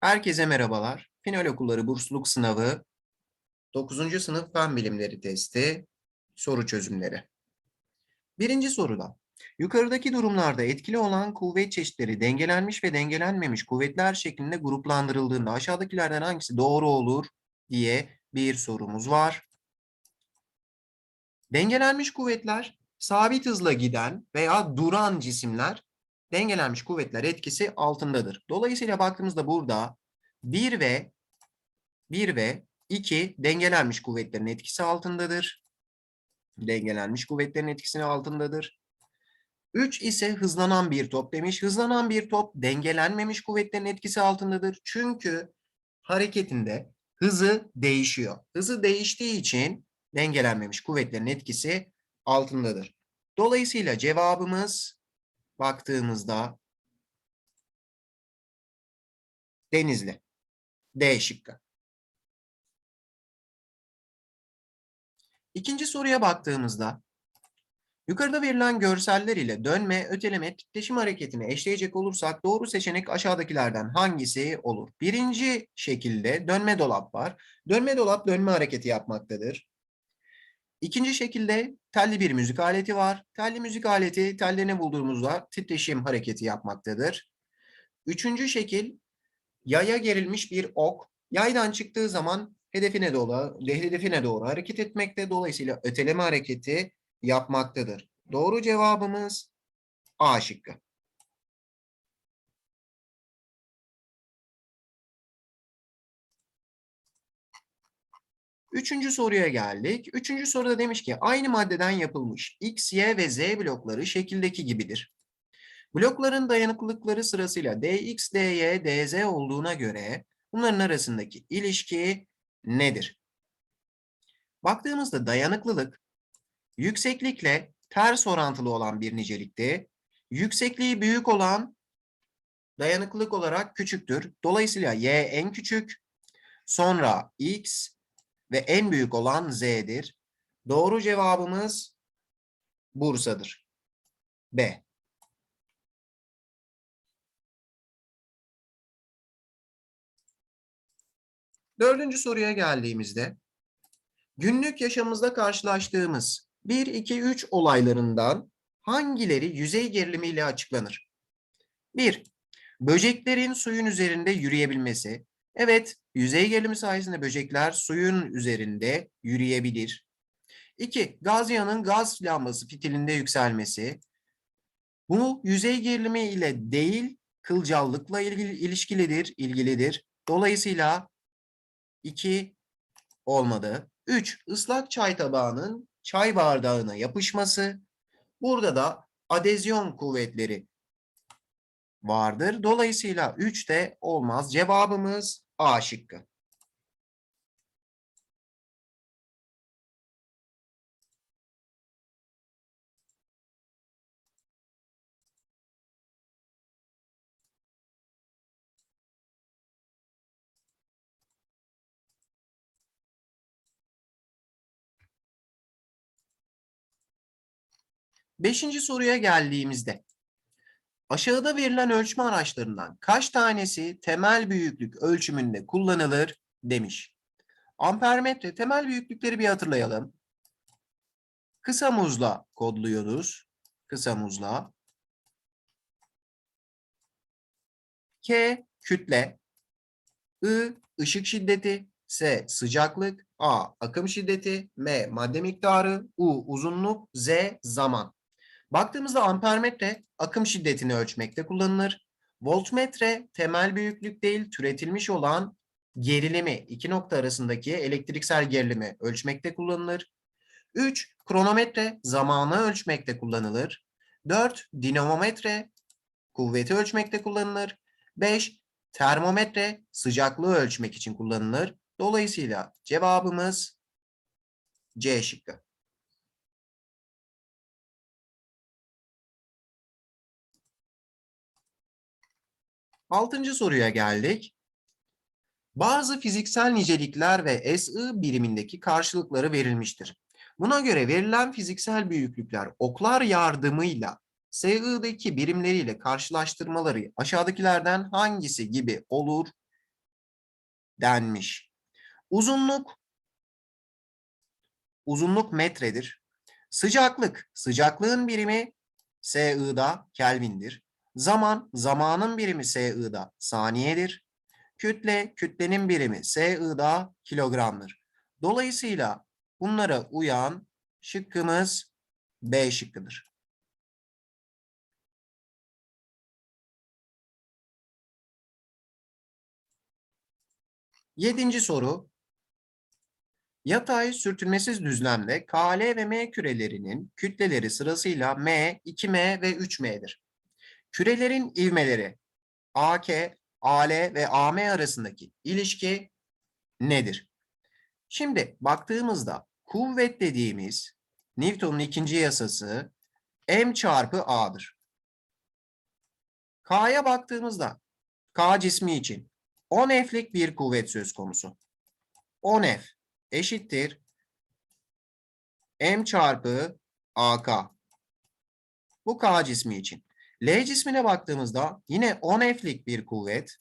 Herkese merhabalar. Final okulları bursluluk sınavı 9. sınıf fen bilimleri testi soru çözümleri. Birinci soruda yukarıdaki durumlarda etkili olan kuvvet çeşitleri dengelenmiş ve dengelenmemiş kuvvetler şeklinde gruplandırıldığında aşağıdakilerden hangisi doğru olur diye bir sorumuz var. Dengelenmiş kuvvetler sabit hızla giden veya duran cisimler dengelenmiş kuvvetler etkisi altındadır. Dolayısıyla baktığımızda burada 1 ve 1 ve 2 dengelenmiş kuvvetlerin etkisi altındadır. Dengelenmiş kuvvetlerin etkisini altındadır. 3 ise hızlanan bir top demiş. Hızlanan bir top dengelenmemiş kuvvetlerin etkisi altındadır. Çünkü hareketinde hızı değişiyor. Hızı değiştiği için dengelenmemiş kuvvetlerin etkisi altındadır. Dolayısıyla cevabımız baktığımızda Denizli. D şıkkı. İkinci soruya baktığımızda yukarıda verilen görseller ile dönme, öteleme, titreşim hareketini eşleyecek olursak doğru seçenek aşağıdakilerden hangisi olur? Birinci şekilde dönme dolap var. Dönme dolap dönme hareketi yapmaktadır. İkinci şekilde telli bir müzik aleti var. Telli müzik aleti tellerini bulduğumuzda titreşim hareketi yapmaktadır. Üçüncü şekil yaya gerilmiş bir ok yaydan çıktığı zaman hedefine doğru, hedefine doğru hareket etmekte. Dolayısıyla öteleme hareketi yapmaktadır. Doğru cevabımız A şıkkı. Üçüncü soruya geldik. Üçüncü soruda demiş ki aynı maddeden yapılmış X, Y ve Z blokları şekildeki gibidir. Blokların dayanıklılıkları sırasıyla dx, dy, dz olduğuna göre bunların arasındaki ilişki nedir? Baktığımızda dayanıklılık yükseklikle ters orantılı olan bir nicelikte. Yüksekliği büyük olan dayanıklılık olarak küçüktür. Dolayısıyla y en küçük, sonra x ve en büyük olan z'dir. Doğru cevabımız Bursa'dır. B. Dördüncü soruya geldiğimizde günlük yaşamımızda karşılaştığımız 1, 2, 3 olaylarından hangileri yüzey gerilimiyle açıklanır? 1. Böceklerin suyun üzerinde yürüyebilmesi. Evet, yüzey gerilimi sayesinde böcekler suyun üzerinde yürüyebilir. 2. Gaz yağının gaz lambası fitilinde yükselmesi. Bu yüzey gerilimi ile değil, kılcallıkla ilgili, ilişkilidir, ilgilidir. Dolayısıyla 2 olmadı. 3 ıslak çay tabağının çay bardağına yapışması. Burada da adezyon kuvvetleri vardır. Dolayısıyla 3 de olmaz. Cevabımız A şıkkı. Beşinci soruya geldiğimizde aşağıda verilen ölçme araçlarından kaç tanesi temel büyüklük ölçümünde kullanılır demiş. Ampermetre temel büyüklükleri bir hatırlayalım. Kısa muzla kodluyoruz. Kısa muzla. K kütle. I ışık şiddeti. S sıcaklık. A akım şiddeti. M madde miktarı. U uzunluk. Z zaman. Baktığımızda ampermetre akım şiddetini ölçmekte kullanılır. Voltmetre temel büyüklük değil türetilmiş olan gerilimi iki nokta arasındaki elektriksel gerilimi ölçmekte kullanılır. 3. Kronometre zamanı ölçmekte kullanılır. 4. Dinamometre kuvveti ölçmekte kullanılır. 5. Termometre sıcaklığı ölçmek için kullanılır. Dolayısıyla cevabımız C şıkkı. Altıncı soruya geldik. Bazı fiziksel nicelikler ve SI birimindeki karşılıkları verilmiştir. Buna göre verilen fiziksel büyüklükler oklar yardımıyla SI'deki birimleriyle karşılaştırmaları aşağıdakilerden hangisi gibi olur denmiş. Uzunluk uzunluk metredir. Sıcaklık sıcaklığın birimi SI'da Kelvin'dir. Zaman zamanın birimi SI'da saniyedir. Kütle kütlenin birimi SI'da kilogramdır. Dolayısıyla bunlara uyan şıkkımız B şıkkıdır. Yedinci soru. Yatay sürtünmesiz düzlemde KL ve M kürelerinin kütleleri sırasıyla M, 2M ve 3M'dir. Kürelerin ivmeleri AK, AL ve AM arasındaki ilişki nedir? Şimdi baktığımızda kuvvet dediğimiz Newton'un ikinci yasası M çarpı A'dır. K'ya baktığımızda K cismi için 10 F'lik bir kuvvet söz konusu. 10 F eşittir M çarpı AK. Bu K cismi için. L cismine baktığımızda yine 10 F'lik bir kuvvet.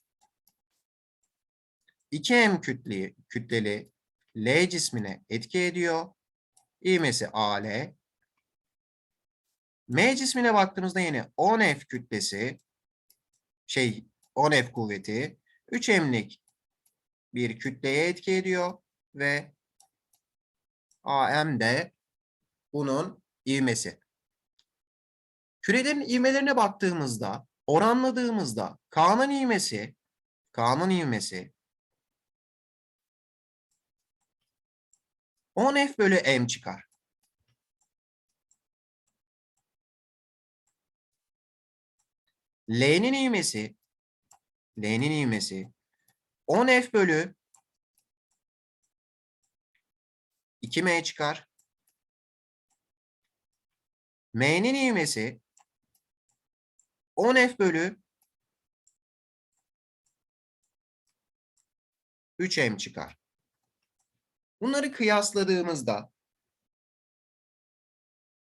2M kütleli, kütleli L cismine etki ediyor. İvmesi AL. M cismine baktığımızda yine 10F kütlesi şey 10F kuvveti 3M'lik bir kütleye etki ediyor ve AM de bunun ivmesi. Kürelerin ivmelerine baktığımızda, oranladığımızda K'nın ivmesi, K'nın ivmesi 10F bölü M çıkar. L'nin ivmesi, L'nin ivmesi 10F bölü 2M çıkar. M'nin ivmesi 10F bölü 3M çıkar. Bunları kıyasladığımızda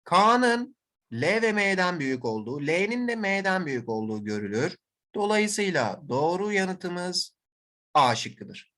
K'nın L ve M'den büyük olduğu, L'nin de M'den büyük olduğu görülür. Dolayısıyla doğru yanıtımız A şıkkıdır.